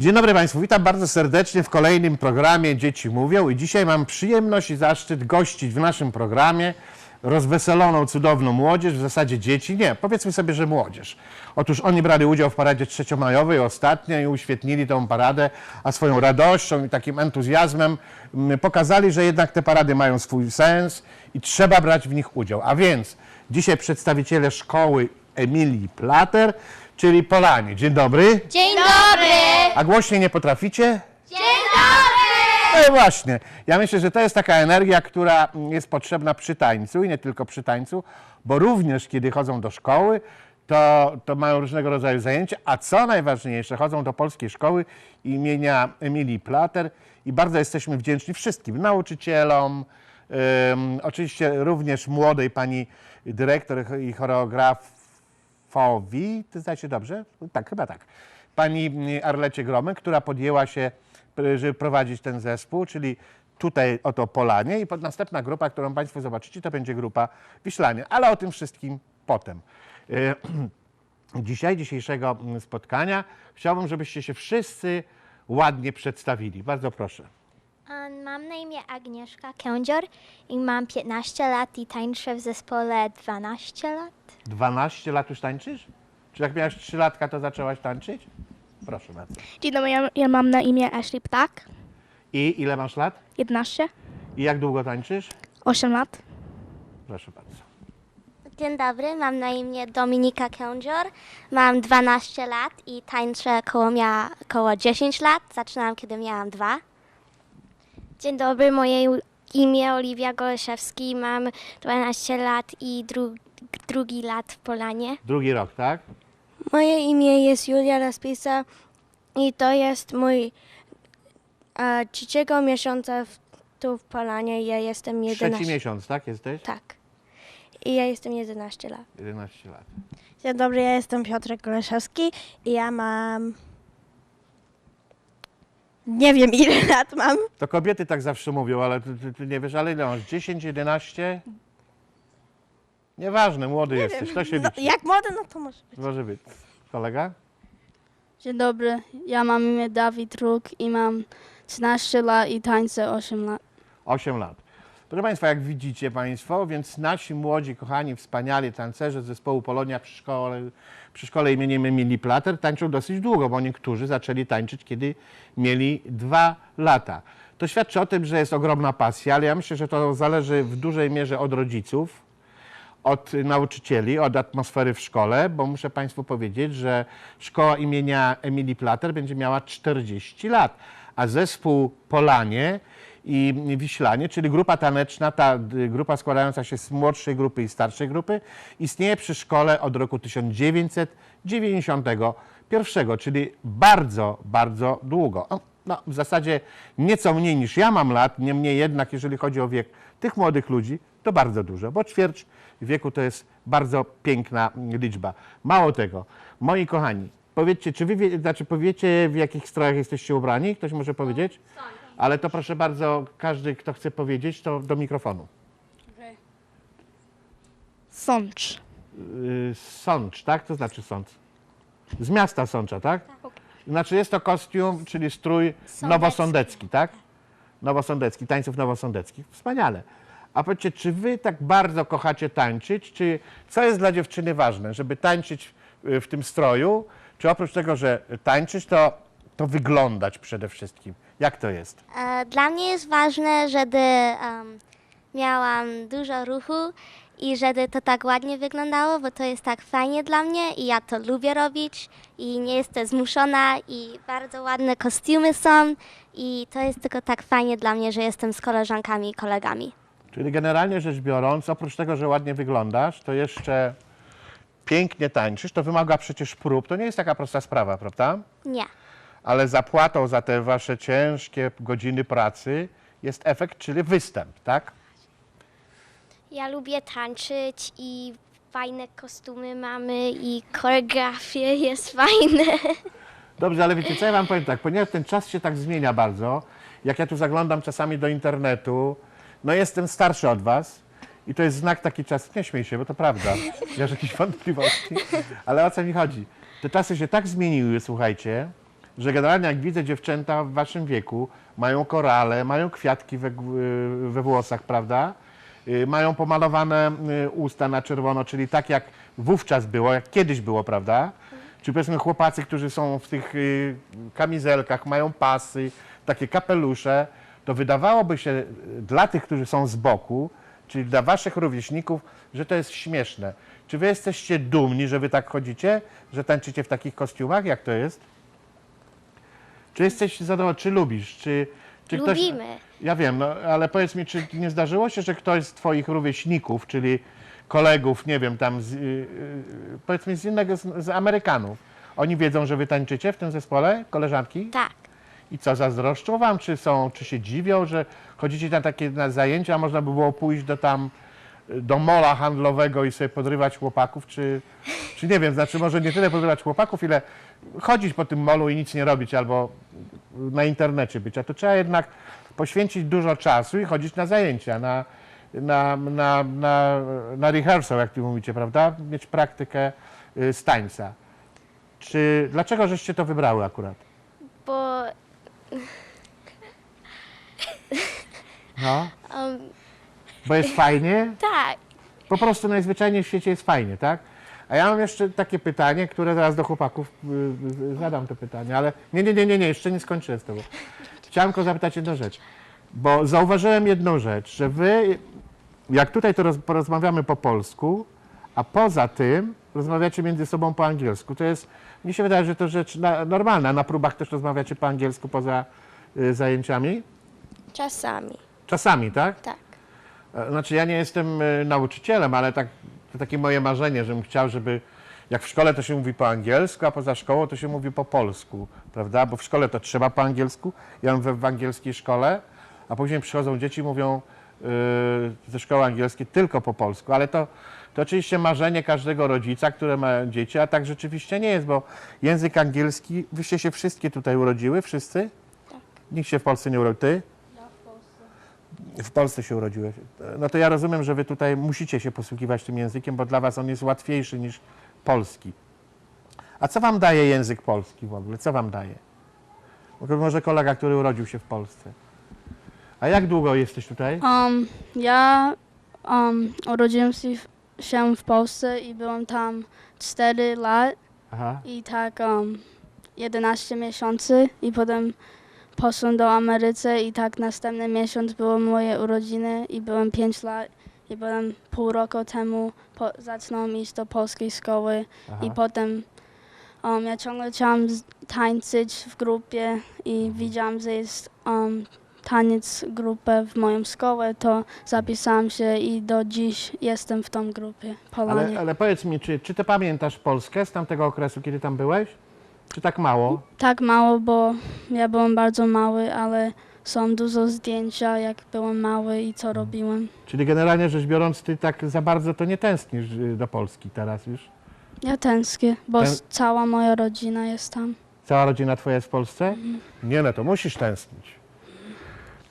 Dzień dobry Państwu, witam bardzo serdecznie w kolejnym programie Dzieci Mówią i dzisiaj mam przyjemność i zaszczyt gościć w naszym programie rozweseloną, cudowną młodzież, w zasadzie dzieci, nie, powiedzmy sobie, że młodzież. Otóż oni brali udział w paradzie trzeciomajowej ostatnio i uświetnili tą paradę, a swoją radością i takim entuzjazmem mm, pokazali, że jednak te parady mają swój sens i trzeba brać w nich udział. A więc dzisiaj przedstawiciele szkoły Emilii Plater, czyli Polanie. Dzień dobry. Dzień dobry! A głośniej nie potraficie? Dzień dobry! No właśnie. Ja myślę, że to jest taka energia, która jest potrzebna przy tańcu i nie tylko przy tańcu, bo również kiedy chodzą do szkoły, to, to mają różnego rodzaju zajęcia, a co najważniejsze, chodzą do polskiej szkoły imienia Emilii Plater i bardzo jesteśmy wdzięczni wszystkim nauczycielom, ym, oczywiście również młodej pani dyrektor i choreografowi, to się dobrze? Tak, chyba tak. Pani Arlecie Gromy, która podjęła się, żeby prowadzić ten zespół, czyli tutaj oto Polanie i następna grupa, którą Państwo zobaczycie, to będzie grupa Wiślanie, ale o tym wszystkim potem. E, Dzisiaj, dzisiejszego spotkania chciałbym, żebyście się wszyscy ładnie przedstawili. Bardzo proszę. Mam na imię Agnieszka Kędzior i mam 15 lat i tańczę w zespole 12 lat. 12 lat już tańczysz? Czy jak miałaś 3 latka, to zaczęłaś tańczyć? Proszę bardzo. Dzień dobry, ja, ja mam na imię Ashley Ptak, I ile masz lat? 11, I jak długo tańczysz? 8 lat. Proszę bardzo. Dzień dobry, mam na imię Dominika Kędzior, mam 12 lat i tańczę koło, mia, koło 10 lat. Zaczynałam, kiedy miałam dwa. Dzień dobry, moje imię Oliwia Goleszewski, mam 12 lat i dru, drugi lat w Polanie. Drugi rok, tak? Moje imię jest Julia Laspisa i to jest mój e, trzeciego miesiąca w, tu w Polanie. Ja jestem 11. Trzeci miesiąc, tak jesteś? Tak. I ja jestem 11 lat. 11 lat. Dzień dobry, ja jestem Piotr Koleszewski i ja mam... Nie wiem ile lat mam. To kobiety tak zawsze mówią, ale ty, ty, ty nie wiesz, ale ile masz? 10, 11? Nieważne, młody jesteś, to się No, liczy. jak młody, no to może być. Może być. Kolega? Dzień dobry, ja mam imię Dawid Ruk i mam 13 lat i tańczę 8 lat. 8 lat. Proszę Państwa, jak widzicie Państwo, więc nasi młodzi, kochani, wspaniali tancerze z zespołu Polonia przy szkole, przy szkole imieniem Emilii Plater tańczą dosyć długo, bo niektórzy zaczęli tańczyć, kiedy mieli dwa lata. To świadczy o tym, że jest ogromna pasja, ale ja myślę, że to zależy w dużej mierze od rodziców, od nauczycieli, od atmosfery w szkole, bo muszę Państwu powiedzieć, że szkoła imienia Emilii Plater będzie miała 40 lat, a zespół Polanie i Wiślanie, czyli grupa taneczna, ta grupa składająca się z młodszej grupy i starszej grupy, istnieje przy szkole od roku 1991, czyli bardzo, bardzo długo. No, w zasadzie nieco mniej niż ja mam lat, niemniej jednak, jeżeli chodzi o wiek tych młodych ludzi, to bardzo dużo, bo ćwierć wieku to jest bardzo piękna liczba. Mało tego, moi kochani, powiedzcie, czy wy wie, znaczy powiecie, w jakich strojach jesteście ubrani? Ktoś może powiedzieć? Ale to proszę bardzo, każdy, kto chce powiedzieć, to do mikrofonu. Sącz. Yy, Sącz, tak? To znaczy sącz. Z miasta Sącza, tak? Znaczy jest to kostium, czyli strój nowosądecki, tak? Nowosądecki, tańców nowosądeckich. Wspaniale. A powiedzcie, czy wy tak bardzo kochacie tańczyć, czy co jest dla dziewczyny ważne, żeby tańczyć y, w tym stroju, czy oprócz tego, że tańczyć, to, to wyglądać przede wszystkim? Jak to jest? E, Dla mnie jest ważne, żeby miałam dużo ruchu i żeby to tak ładnie wyglądało, bo to jest tak fajnie dla mnie i ja to lubię robić i nie jestem zmuszona i bardzo ładne kostiumy są i to jest tylko tak fajnie dla mnie, że jestem z koleżankami i kolegami. Czyli generalnie rzecz biorąc, oprócz tego, że ładnie wyglądasz, to jeszcze pięknie tańczysz, to wymaga przecież prób. To nie jest taka prosta sprawa, prawda? Nie. Ale zapłatą za te wasze ciężkie godziny pracy jest efekt, czyli występ, tak? Ja lubię tańczyć i fajne kostiumy mamy i choreografia jest fajne. Dobrze, ale wiecie co, ja wam powiem tak, ponieważ ten czas się tak zmienia bardzo, jak ja tu zaglądam czasami do internetu, no jestem starszy od was i to jest znak taki czas, nie śmiej się, bo to prawda, masz jakieś wątpliwości, ale o co mi chodzi? Te czasy się tak zmieniły, słuchajcie, że generalnie jak widzę dziewczęta w waszym wieku, mają korale, mają kwiatki we, we włosach, prawda? Y, Mają pomalowane y, usta na czerwono, czyli tak jak wówczas było, jak kiedyś było, prawda? Czy powiedzmy chłopacy, którzy są w tych y, kamizelkach, mają pasy, takie kapelusze, to wydawałoby się y, dla tych, którzy są z boku, czyli dla waszych rówieśników, że to jest śmieszne. Czy wy jesteście dumni, że wy tak chodzicie, że tańczycie w takich kostiumach? Jak to jest? Czy jesteś zadowolony, czy lubisz, czy, czy ktoś... Lubimy. Ja wiem, no, ale powiedz mi, czy nie zdarzyło się, że ktoś z twoich rówieśników, czyli kolegów, nie wiem, tam z, y, y, powiedz mi z innego, z, z Amerykanów, oni wiedzą, że wy tańczycie w tym zespole, koleżanki? Tak. I co, zazdroszczą wam, czy są, czy się dziwią, że chodzicie na takie na zajęcia, a można by było pójść do tam, do mola handlowego i sobie podrywać chłopaków, czy, czy nie wiem, znaczy może nie tyle podrywać chłopaków, ile chodzić po tym molu i nic nie robić, albo na internecie być, a to trzeba jednak poświęcić dużo czasu i chodzić na zajęcia, na, na, na, na, na rehearsal, jak ty mówicie, prawda? Mieć praktykę y, z tańca. Czy, dlaczego żeście to wybrały akurat? Bo No, um, bo jest fajnie? tak. Po prostu najzwyczajniej w świecie jest fajnie, tak? A ja mam jeszcze takie pytanie, które zaraz do chłopaków y, y, zadam to pytanie, ale nie, nie, nie, nie, nie, jeszcze nie skończyłem z tobą. Chciałem tylko zapytać jedną rzecz, bo zauważyłem jedną rzecz, że wy, jak tutaj to roz, porozmawiamy po polsku, a poza tym rozmawiacie między sobą po angielsku. To jest, mi się wydaje, że to rzecz na, normalna. Na próbach też rozmawiacie po angielsku poza y, zajęciami? Czasami. Czasami, tak? Tak. E, Znaczy ja nie jestem e, nauczycielem, ale tak, to takie moje marzenie, żebym chciał, żeby jak w szkole to się mówi po angielsku, a poza szkołą to się mówi po polsku, prawda? Bo w szkole to trzeba po angielsku. Ja mam w, angielskiej szkole, a później przychodzą dzieci i mówią yy, ze szkoły angielskiej tylko po polsku, ale to, to oczywiście marzenie każdego rodzica, który ma dzieci, a tak rzeczywiście nie jest, bo język angielski, wyście się wszystkie tutaj urodziły, wszyscy? Nikt się w Polsce nie urodził. Ty? w Polsce się urodziłeś. No to ja rozumiem, że wy tutaj musicie się posługiwać tym językiem, bo dla was on jest łatwiejszy niż polski. A co wam daje język polski w ogóle? Co wam daje? Może kolega, który urodził się w Polsce. A jak długo jesteś tutaj? Um, ja um, urodziłem się w, się w Polsce i byłem tam 4 lat Aha. i tak um, 11 miesięcy i potem poszedłem do Ameryce i tak następny miesiąc było moje urodziny i byłem 5 lat i potem pół roku temu po, zaczynałem iść do polskiej szkoły Aha. i potem um, ja ciągle chciałam tańczyć w grupie i widziałam, że jest um, taniec grupę w moją szkołę, to zapisałam się i do dziś jestem w tą grupie Polanie. Ale, ale powiedz mi, czy, czy ty pamiętasz Polskę z tamtego okresu, kiedy tam byłeś? Czy tak mało? Tak mało, bo ja byłem bardzo mały, ale są dużo zdjęcia, jak byłem mały i co robiłem. Czyli generalnie rzecz biorąc, ty tak za bardzo to nie tęsknisz y, do Polski teraz już? Ja tęsknię, bo Tę- cała moja rodzina jest tam. Cała rodzina twoja jest w Polsce? Nie, no to musisz tęsknić.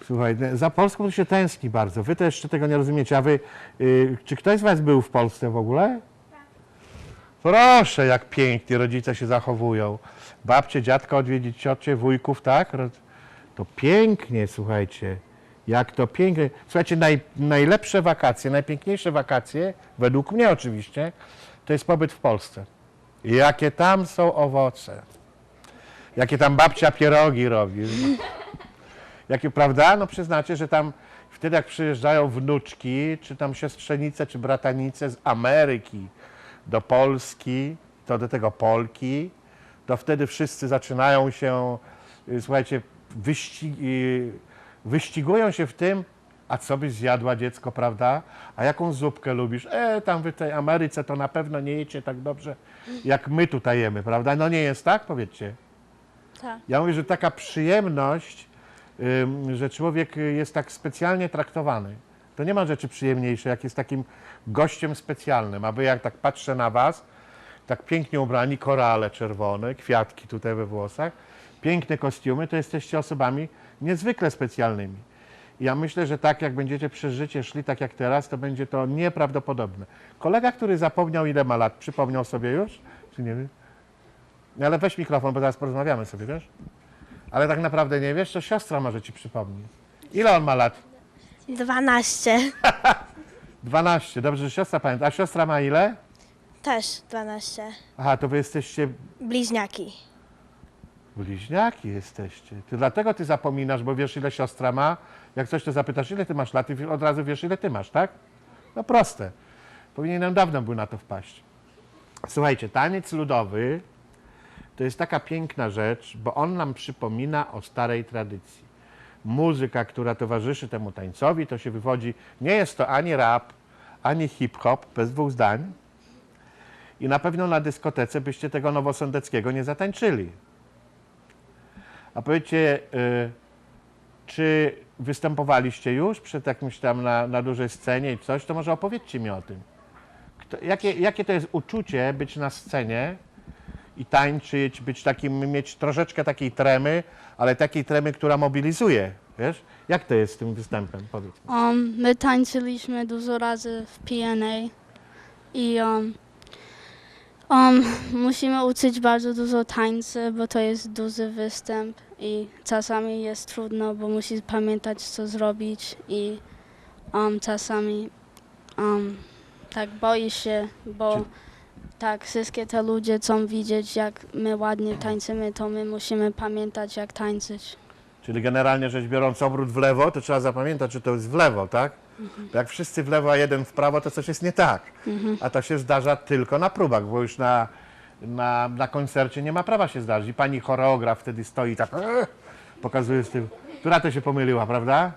Słuchaj, za Polską to się tęskni bardzo. Wy też jeszcze tego nie rozumiecie. A wy, y, czy ktoś z was był w Polsce w ogóle? Proszę, jak pięknie rodzice się zachowują. Babcie, dziadka odwiedzić, ciocie, wujków, tak? To pięknie, słuchajcie. Jak to pięknie. Słuchajcie, naj, najlepsze wakacje, najpiękniejsze wakacje, według mnie oczywiście, to jest pobyt w Polsce. Jakie tam są owoce. Jakie tam babcia pierogi robi. Jakie, prawda? No przyznacie, że tam wtedy jak przyjeżdżają wnuczki, czy tam siostrzenice, czy bratanice z Ameryki do Polski, to do tego Polki, to wtedy wszyscy zaczynają się, y, słuchajcie, wyścig, y, wyścigują się w tym, a co byś zjadła dziecko, prawda? A jaką zupkę lubisz? E, tam wy tej Ameryce to na pewno nie jecie tak dobrze, jak my tutaj jemy, prawda? No nie jest tak? Powiedzcie. Tak. Ja mówię, że taka przyjemność, że człowiek jest tak specjalnie traktowany. To nie ma rzeczy przyjemniejszej, jak jest takim gościem specjalnym. A wy jak tak patrzę na was, tak pięknie ubrani, korale czerwone, kwiatki tutaj we włosach, piękne kostiumy, to jesteście osobami niezwykle specjalnymi. Ja myślę, że tak jak będziecie przez życie szli tak jak teraz, to będzie to nieprawdopodobne. Kolega, który zapomniał ile ma lat, przypomniał sobie już? Czy nie wiem? Ale weź mikrofon, bo teraz porozmawiamy sobie, wiesz? Ale tak naprawdę nie wiesz, to siostra może ci przypomni. Ile on ma lat? 12. 12. Dobrze, że siostra pamięta. A siostra ma ile? Też 12. Aha, to wy jesteście Bliźniaki. bliźniaki jesteście. Ty dlatego ty zapominasz, bo wiesz ile siostra ma. Jak coś to zapytasz, ile ty masz lat i od razu wiesz ile ty masz, tak? No proste. Powinienem dawno był na to wpaść. Słuchajcie, taniec ludowy to jest taka piękna rzecz, bo on nam przypomina o starej tradycji. Muzyka, która towarzyszy temu tańcowi, to się wywodzi, nie jest to ani rap, ani hip-hop, bez dwóch zdań. I na pewno na dyskotece byście tego nowosądeckiego nie zatańczyli. A powiedzcie, y, czy występowaliście już przed jakimś tam na, na dużej scenie i coś, to może opowiedzcie mi o tym. Kto, jakie, jakie to jest uczucie być na scenie i tańczyć, być takim, mieć troszeczkę takiej tremy, ale takiej tremy, która mobilizuje, wiesz? Jak to jest z tym występem? Powiedz mi. Um, my tańczyliśmy dużo razy w PNA i um, um, musimy uczyć bardzo dużo tańcy, bo to jest duży występ i czasami jest trudno, bo musisz pamiętać co zrobić i um, czasami um, tak boisz się, bo Czy- tak wszystkie te ludzie chcą widzieć jak my ładnie tańczymy, to my musimy pamiętać jak tańczyć. Czyli generalnie rzecz biorąc obrót w lewo, to trzeba zapamiętać, że to jest w lewo, tak? Bo jak wszyscy w lewo, a jeden w prawo, to coś jest nie tak. A to się zdarza tylko na próbach, bo już na, na, na koncercie nie ma prawa się zdarzyć. I pani choreograf wtedy stoi tak, "Eee", pokazuje z tym, która to się pomyliła, prawda?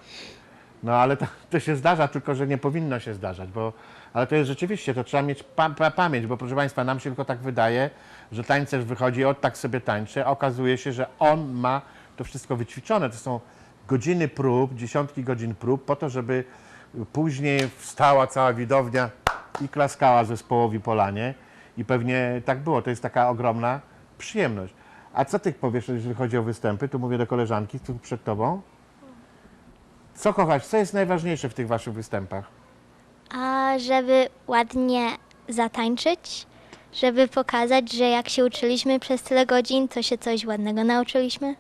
No ale to, to się zdarza, tylko że nie powinno się zdarzać, bo ale to jest rzeczywiście, to trzeba mieć pa, pa, pamięć, bo proszę Państwa, nam się tylko tak wydaje, że tańcerz wychodzi, od tak sobie tańczy, a okazuje się, że on ma to wszystko wyćwiczone. To są godziny prób, dziesiątki godzin prób po to, żeby później wstała cała widownia i klaskała zespołowi Polanie i pewnie tak było. To jest taka ogromna przyjemność. A co ty powiesz, jeżeli chodzi o występy? Tu mówię do koleżanki tu przed tobą. Co kochasz? Co jest najważniejsze w tych waszych występach? A żeby ładnie zatańczyć, żeby pokazać, że jak się uczyliśmy przez tyle godzin, to się coś ładnego nauczyliśmy.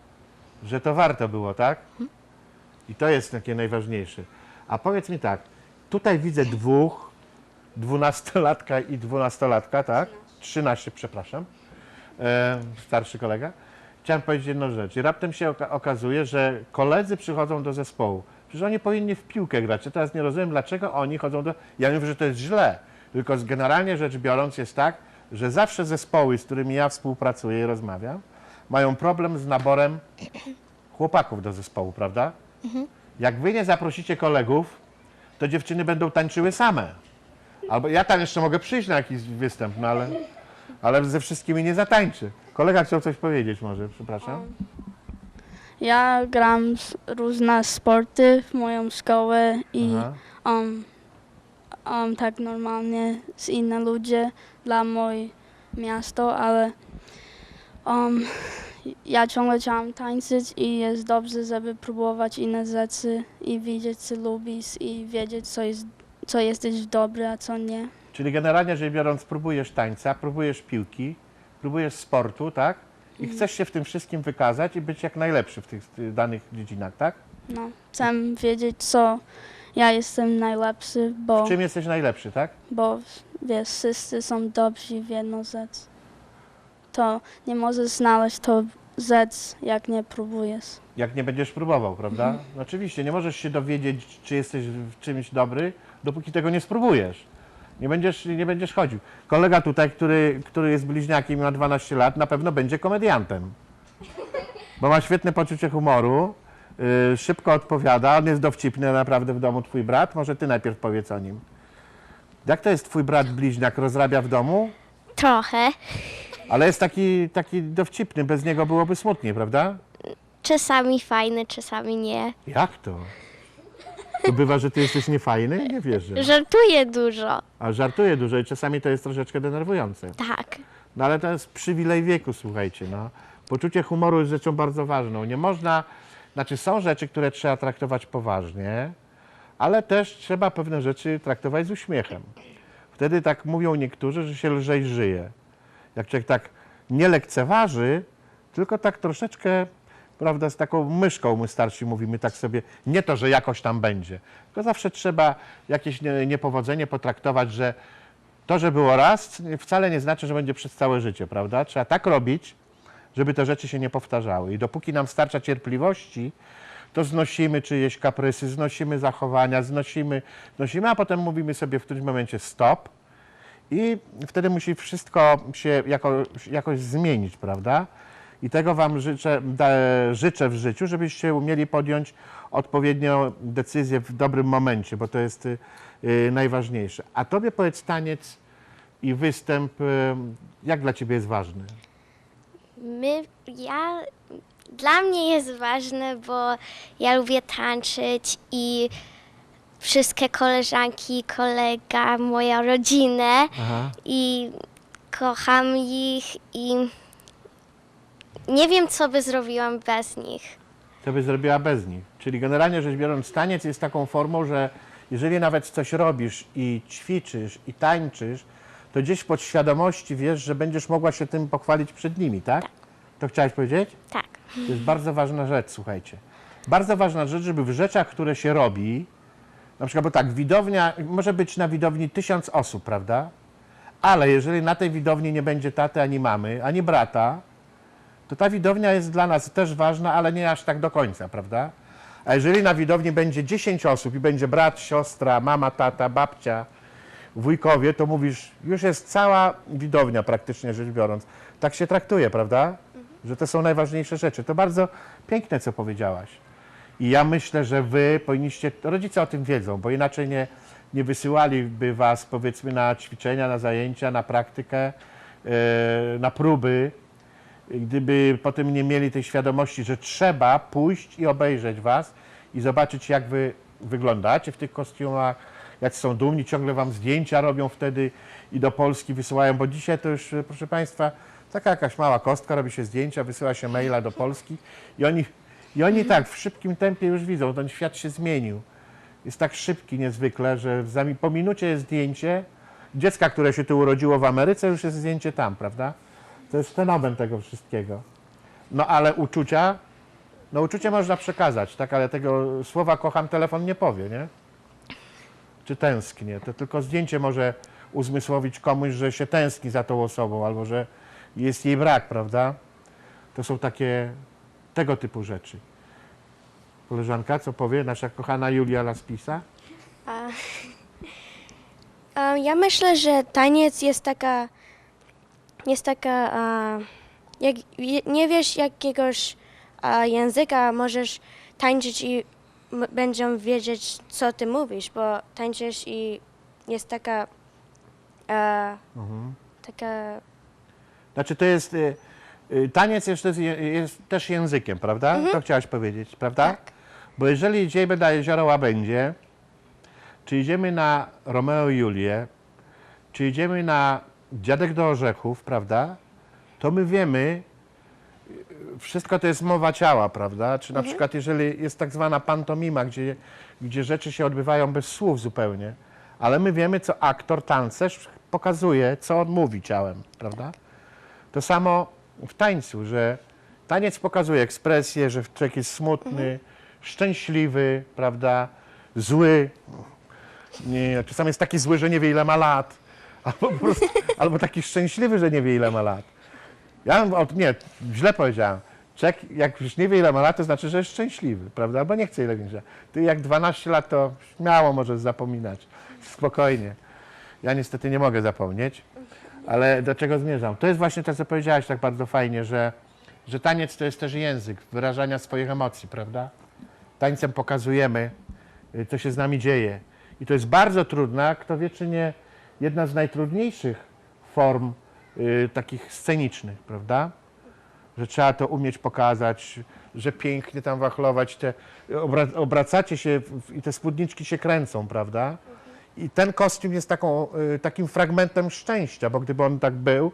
Że to warto było, tak? I to jest takie najważniejsze. A powiedz mi tak, tutaj widzę dwóch, dwunastolatka i dwunastolatka, tak? Trzynaście, przepraszam, e, starszy kolega. Chciałem powiedzieć jedną rzecz. I raptem się oka- okazuje, że koledzy przychodzą do zespołu. Przecież oni powinni w piłkę grać. Ja teraz nie rozumiem, dlaczego oni chodzą do... Ja nie mówię, że to jest źle, tylko generalnie rzecz biorąc jest tak, że zawsze zespoły, z którymi ja współpracuję i rozmawiam, mają problem z naborem chłopaków do zespołu, prawda? Jak wy nie zaprosicie kolegów, to dziewczyny będą tańczyły same. Albo ja tam jeszcze mogę przyjść na jakiś występ, no ale, ale ze wszystkimi nie zatańczy. Kolega chciał coś powiedzieć może, przepraszam. Ja gram różne sporty w moją szkołę i um, um, tak normalnie z inne ludzie dla moje miasto, ale um, ja ciągle chciałam tańczyć i jest dobrze, żeby próbować inne rzeczy i widzieć, co lubisz i wiedzieć, co, jest, co jesteś dobry, a co nie. Czyli generalnie rzecz biorąc, próbujesz tańca, próbujesz piłki, próbujesz sportu, tak? I chcesz się w tym wszystkim wykazać i być jak najlepszy w tych danych dziedzinach, tak? No, chcę wiedzieć, co ja jestem najlepszy, bo, W czym jesteś najlepszy, tak? bo wiesz, wszyscy są dobrzy w jedną rzecz. To nie możesz znaleźć to rzecz, jak nie próbujesz. Jak nie będziesz próbował, prawda? Mhm. Oczywiście, nie możesz się dowiedzieć, czy jesteś w czymś dobry, dopóki tego nie spróbujesz. Nie będziesz, nie będziesz chodził. Kolega tutaj, który, który jest bliźniakiem i ma 12 lat, na pewno będzie komediantem. Bo ma świetne poczucie humoru, yy, szybko odpowiada, on jest dowcipny naprawdę w domu, twój brat. Może ty najpierw powiedz o nim. Jak to jest twój brat bliźniak, rozrabia w domu? Trochę. Ale jest taki, taki dowcipny, bez niego byłoby smutniej, prawda? Czasami fajny, czasami nie. Jak to? To bywa, że ty jesteś niefajny? Nie wierzę. Żartuje dużo. A żartuję dużo i czasami to jest troszeczkę denerwujące. Tak. No ale to jest przywilej wieku, słuchajcie. No. Poczucie humoru jest rzeczą bardzo ważną. Nie można, znaczy są rzeczy, które trzeba traktować poważnie, ale też trzeba pewne rzeczy traktować z uśmiechem. Wtedy tak mówią niektórzy, że się lżej żyje. Jak człowiek tak nie lekceważy, tylko tak troszeczkę, prawda, z taką myszką my starsi mówimy tak sobie, nie to, że jakoś tam będzie, tylko zawsze trzeba jakieś nie- niepowodzenie potraktować, że to, że było raz, wcale nie znaczy, że będzie przez całe życie, prawda? Trzeba tak robić, żeby te rzeczy się nie powtarzały. I dopóki nam starcza cierpliwości, to znosimy czyjeś kaprysy, znosimy zachowania, znosimy, znosimy, a potem mówimy sobie w którymś momencie stop i wtedy musi wszystko się jako, jakoś zmienić, prawda? I tego Wam życzę, da, życzę w życiu, żebyście umieli podjąć odpowiednią decyzję w dobrym momencie, bo to jest y, najważniejsze. A Tobie powiedz taniec i występ, y, jak dla Ciebie jest ważny? My, ja, dla mnie jest ważne, bo ja lubię tańczyć i wszystkie koleżanki, kolega, moja rodzina Aha. i kocham ich i nie wiem, co by zrobiłam bez nich. co by zrobiła bez nich. Czyli generalnie rzecz biorąc, taniec jest taką formą, że jeżeli nawet coś robisz i ćwiczysz i tańczysz, to gdzieś w podświadomości wiesz, że będziesz mogła się tym pochwalić przed nimi, tak? To chciałaś powiedzieć? Tak. To jest bardzo ważna rzecz, słuchajcie. Bardzo ważna rzecz, żeby w rzeczach, które się robi, na przykład, bo tak, widownia, może być na widowni tysiąc osób, prawda? Ale jeżeli na tej widowni nie będzie taty, ani mamy, ani brata, to ta widownia jest dla nas też ważna, ale nie aż tak do końca, prawda? A jeżeli na widowni będzie 10 osób i będzie brat, siostra, mama, tata, babcia, wujkowie, to mówisz, już jest cała widownia praktycznie rzecz biorąc. Tak się traktuje, prawda? Że to są najważniejsze rzeczy. To bardzo piękne, co powiedziałaś. I ja myślę, że wy powinniście, rodzice o tym wiedzą, bo inaczej nie, nie wysyłaliby was powiedzmy na ćwiczenia, na zajęcia, na praktykę, e, na próby, gdyby potem nie mieli tej świadomości, że trzeba pójść i obejrzeć was i zobaczyć, jak wy wyglądacie w tych kostiumach, jak są dumni, ciągle wam zdjęcia robią wtedy i do Polski wysyłają, bo dzisiaj to już, proszę Państwa, taka jakaś mała kostka, robi się zdjęcia, wysyła się maila do Polski i oni, i oni tak w szybkim tempie już widzą, ten świat się zmienił. Jest tak szybki niezwykle, że po minucie jest zdjęcie dziecka, które się tu urodziło w Ameryce, już jest zdjęcie tam, prawda? To jest fenomen tego wszystkiego. No ale uczucia, no uczucie można przekazać, tak, ale tego słowa kocham telefon nie powie, nie? Czy tęsknię. To tylko zdjęcie może uzmysłowić komuś, że się tęskni za tą osobą, albo że jest jej brak, prawda? To są takie tego typu rzeczy. Koleżanka, co powie nasza kochana Julia Laspisa? Um, ja myślę, że taniec jest taka, jest taka, jak nie wiesz jakiegoś języka, możesz tańczyć i będą wiedzieć, co ty mówisz, bo tańczysz i jest taka, uh, taka, Znaczy to jest, y, y, taniec jest, jest też językiem, prawda? To chciałaś powiedzieć, prawda? Tak. Bo jeżeli idziemy na jezioro Łabędzie, czy idziemy na Romeo i Julię, czy idziemy na Dziadek do Orzechów, prawda? To my wiemy, wszystko to jest mowa ciała, prawda? Czy na przykład jeżeli jest tak zwana pantomima, gdzie, gdzie rzeczy się odbywają bez słów zupełnie, ale my wiemy, co aktor, tancerz pokazuje, co on mówi ciałem, prawda? To samo w tańcu, że taniec pokazuje ekspresję, że człowiek jest smutny, szczęśliwy, prawda, zły. Nie, czasami jest taki zły, że nie wie ile ma lat. Albo, po prostu, albo taki szczęśliwy, że nie wie ile ma lat. Ja bym od, nie, źle powiedziałem. Czek, jak już nie wie ile ma lat, to znaczy, że jest szczęśliwy, prawda? Albo nie chce ile więcej. Ty jak 12 lat, to śmiało możesz zapominać. Spokojnie. Ja niestety nie mogę zapomnieć. Ale do czego zmierzam? To jest właśnie to, co powiedziałaś tak bardzo fajnie, że, że taniec to jest też język wyrażania swoich emocji, prawda? Tańcem pokazujemy, y, co się z nami dzieje. I to jest bardzo trudna, kto wie, czy nie jedna z najtrudniejszych form y, takich scenicznych, prawda? Że trzeba to umieć pokazać, że pięknie tam wachlować, te, obra, obracacie się w, i te spódniczki się kręcą, prawda? I ten kostium jest taką, y, takim fragmentem szczęścia, bo gdyby on tak był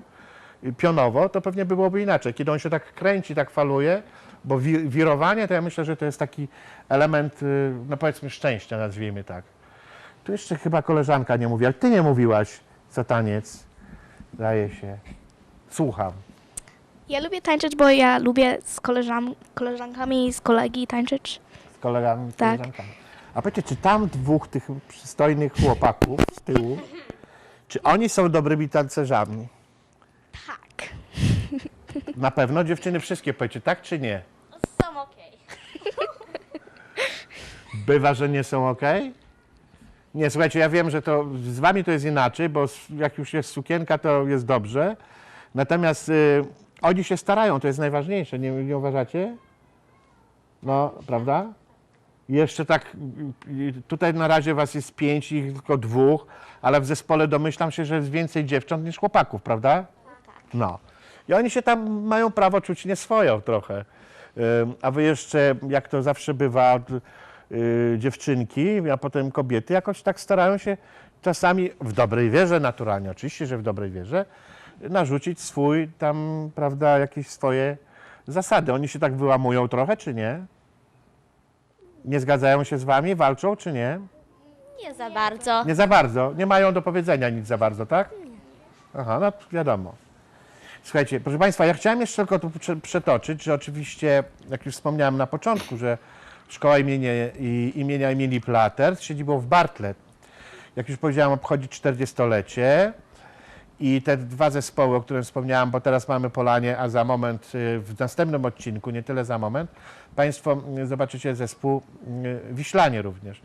y, pionowo, to pewnie byłoby inaczej. Kiedy on się tak kręci, tak faluje, bo wi- wirowanie to ja myślę, że to jest taki element, y, no powiedzmy szczęścia, nazwijmy tak. Tu jeszcze chyba koleżanka nie mówi, ale ty nie mówiłaś, co taniec, zdaje się. Słucham. Ja lubię tańczyć, bo ja lubię z koleżan koleżankami, z kolegi tańczyć. Z kolegami, z Tak. koleżankami. A powiedzcie, czy tam dwóch tych przystojnych chłopaków z tyłu, czy oni są dobrymi tancerzami? Tak. Na pewno dziewczyny wszystkie powiecie, tak czy nie? Są okej. Bywa, że nie są ok? Nie, słuchajcie, ja wiem, że to z wami to jest inaczej, bo jak już jest sukienka, to jest dobrze. Natomiast y, oni się starają, to jest najważniejsze, nie, nie uważacie? No, prawda? Jeszcze tak, y, y, tutaj na razie was jest pięć, ich tylko dwóch, ale w zespole domyślam się, że jest więcej dziewcząt niż chłopaków, prawda? No. I oni się tam mają prawo czuć nieswojo trochę. Ym, A wy jeszcze, jak to zawsze bywa, y, dziewczynki, a potem kobiety jakoś tak starają się czasami w dobrej wierze, naturalnie, oczywiście, że w dobrej wierze, narzucić swój tam, prawda, jakieś swoje zasady. Oni się tak wyłamują trochę, czy nie? Nie zgadzają się z wami, walczą, czy nie? Nie za bardzo. Nie za bardzo. Nie mają do powiedzenia nic za bardzo, tak? Aha, no wiadomo. Słuchajcie, proszę Państwa, ja chciałem jeszcze tylko tu prze- przetoczyć, że oczywiście, jak już wspomniałem na początku, że szkoła imienia, imienia Emilii Plater z siedzibą w Bartlett, jak już powiedziałem, obchodzi 40-lecie i te dwa zespoły, o których wspomniałem, bo teraz mamy Polanie, a za moment, y, w następnym odcinku, nie tyle za moment, Państwo y, zobaczycie zespół y, Wiślanie również.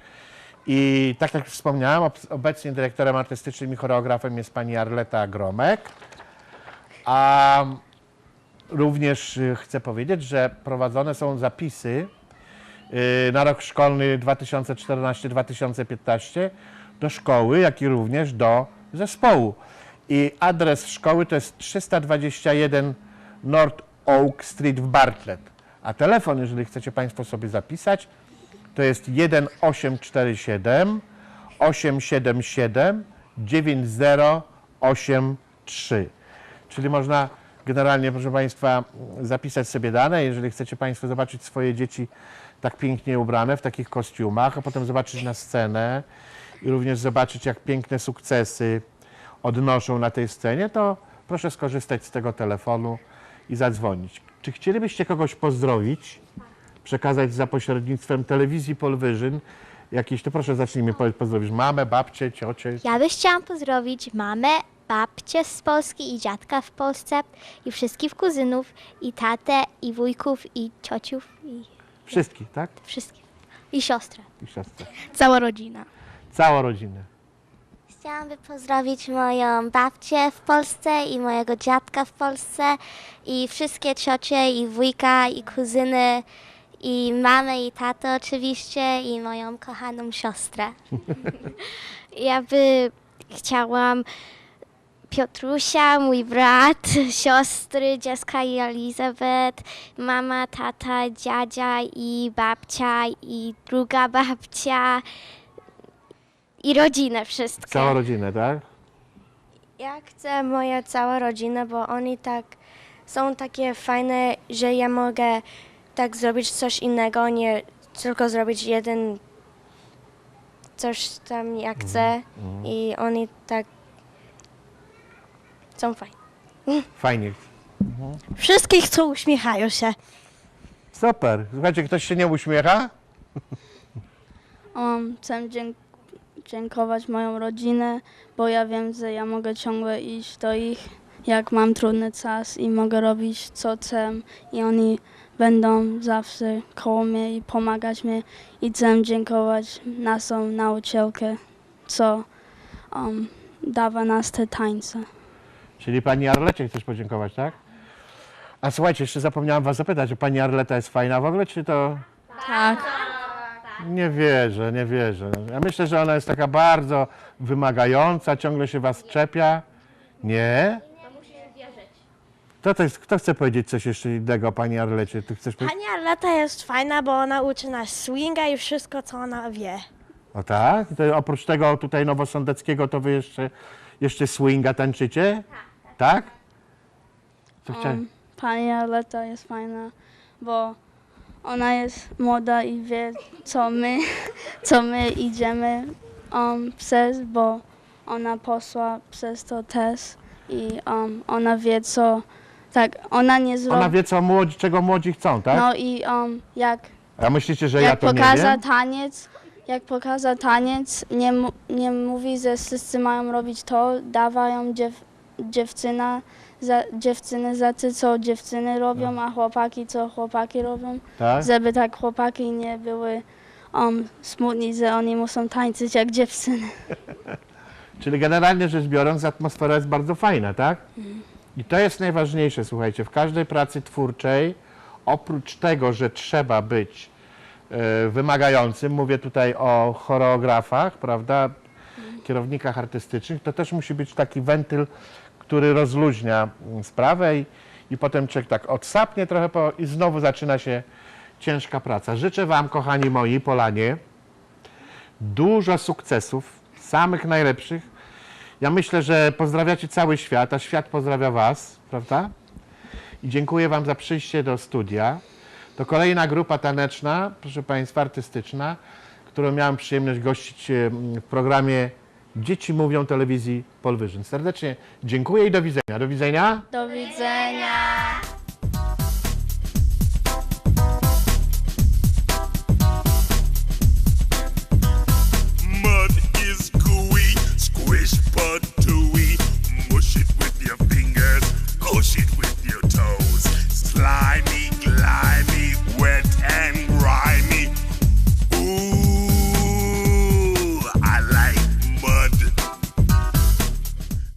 I tak jak wspomniałem, ob- obecnie dyrektorem artystycznym i choreografem jest pani Arleta Gromek. A również chcę powiedzieć, że prowadzone są zapisy na rok szkolny 2014-2015 do szkoły, jak i również do zespołu. I adres szkoły to jest 321 North Oak Street w Bartlett. A telefon, jeżeli chcecie Państwo sobie zapisać, to jest 1847 877 9083. Czyli można generalnie, proszę Państwa, zapisać sobie dane. Jeżeli chcecie Państwo zobaczyć swoje dzieci tak pięknie ubrane w takich kostiumach, a potem zobaczyć na scenę i również zobaczyć, jak piękne sukcesy odnoszą na tej scenie, to proszę skorzystać z tego telefonu i zadzwonić. Czy chcielibyście kogoś pozdrowić? przekazać za pośrednictwem telewizji Polwyżyn jakieś, to proszę zacznijmy, pozdrowisz mamę, babcię, ciocię. Ja byś chciałam pozdrowić mamę, babcię z Polski i dziadka w Polsce i wszystkich kuzynów i tatę i wujków i ciociów i Wszystkich, tak? wszystkich. I siostrę. I siostrę. Cała rodzina. Całą rodzinę. Chciałabym pozdrowić moją babcię w Polsce i mojego dziadka w Polsce i wszystkie ciocie i wujka i kuzyny i mamę i tatę oczywiście i moją kochaną siostrę. Ja by chciałam Piotrusia, mój brat, siostry, dziecka i Elizabeth, mama, tata, dziadzia i babcia i druga babcia i rodzinę wszystkie. Całą rodzinę, tak? Ja chcę moja cała rodzina, bo oni tak są takie fajne, że ja mogę tak zrobić coś innego, nie tylko zrobić jeden coś tam jak chcę i oni tak są fajni. Fajnie. Wszystkich, co uśmiechają się. Super. Słuchajcie, ktoś się nie uśmiecha? Um, chcę dzięk- dziękować moją rodzinę, bo ja wiem, że ja mogę ciągle iść do ich, jak mam trudny czas i mogę robić co chcę i oni będą zawsze koło mnie i pomagać mi i chcę dziękować naszą nauczycielkę, co um, dawa nas te tańce. Czyli pani Arlecie chcesz podziękować, tak? A słuchajcie, jeszcze zapomniałam was zapytać, czy pani Arleta jest fajna w ogóle, czy to... Tak. Nie wierzę, nie wierzę. Ja myślę, że ona jest taka bardzo wymagająca, ciągle się was czepia. Nie? Kto, to jest, kto chce powiedzieć coś jeszcze innego o pani Arlecie? Ty chcesz powiedzieć? Pani Arleta jest fajna, bo ona uczy nas swinga i wszystko, co ona wie. O tak? To oprócz tego tutaj nowosądeckiego, to wy jeszcze, jeszcze swinga tańczycie? Tak? Co chciałem? Um, pani Arleta jest fajna, bo ona jest młoda i wie, co my, co my idziemy um, przez, bo ona posła przez to też i um, ona wie, co, Tak, ona nie zrobi. Ona wie, co młodzi, czego młodzi chcą, tak? No i um, jak, A myślicie, że ja to nie pokaza wiem? taniec, jak pokaza taniec, nie, nie mówi, że wszyscy mają robić to, dawają dziew, dziewczyna, za, dziewczyny za to, co dziewczyny robią, a chłopaki, co chłopaki robią. Tak? Żeby tak chłopaki nie były um, smutni, że oni muszą tańczyć jak dziewczyny. Czyli generalnie rzecz biorąc, atmosfera jest bardzo fajna, tak? I to jest najważniejsze, słuchajcie, w każdej pracy twórczej, oprócz tego, że trzeba być e, wymagającym, mówię tutaj o choreografach, prawda, kierownikach artystycznych, to też musi być taki wentyl, który rozluźnia mm, sprawę i, i potem człowiek tak odsapnie trochę po, i znowu zaczyna się ciężka praca. Życzę Wam, kochani moi, Polanie, dużo sukcesów, samych najlepszych. Ja myślę, że pozdrawiacie cały świat, a świat pozdrawia Was, prawda? I dziękuję Wam za przyjście do studia. To kolejna grupa taneczna, proszę Państwa, artystyczna, którą miałem przyjemność gościć w programie Dzieci Mówią telewizji Polwyżyn. Serdecznie dziękuję i do widzenia. Do widzenia. Do widzenia!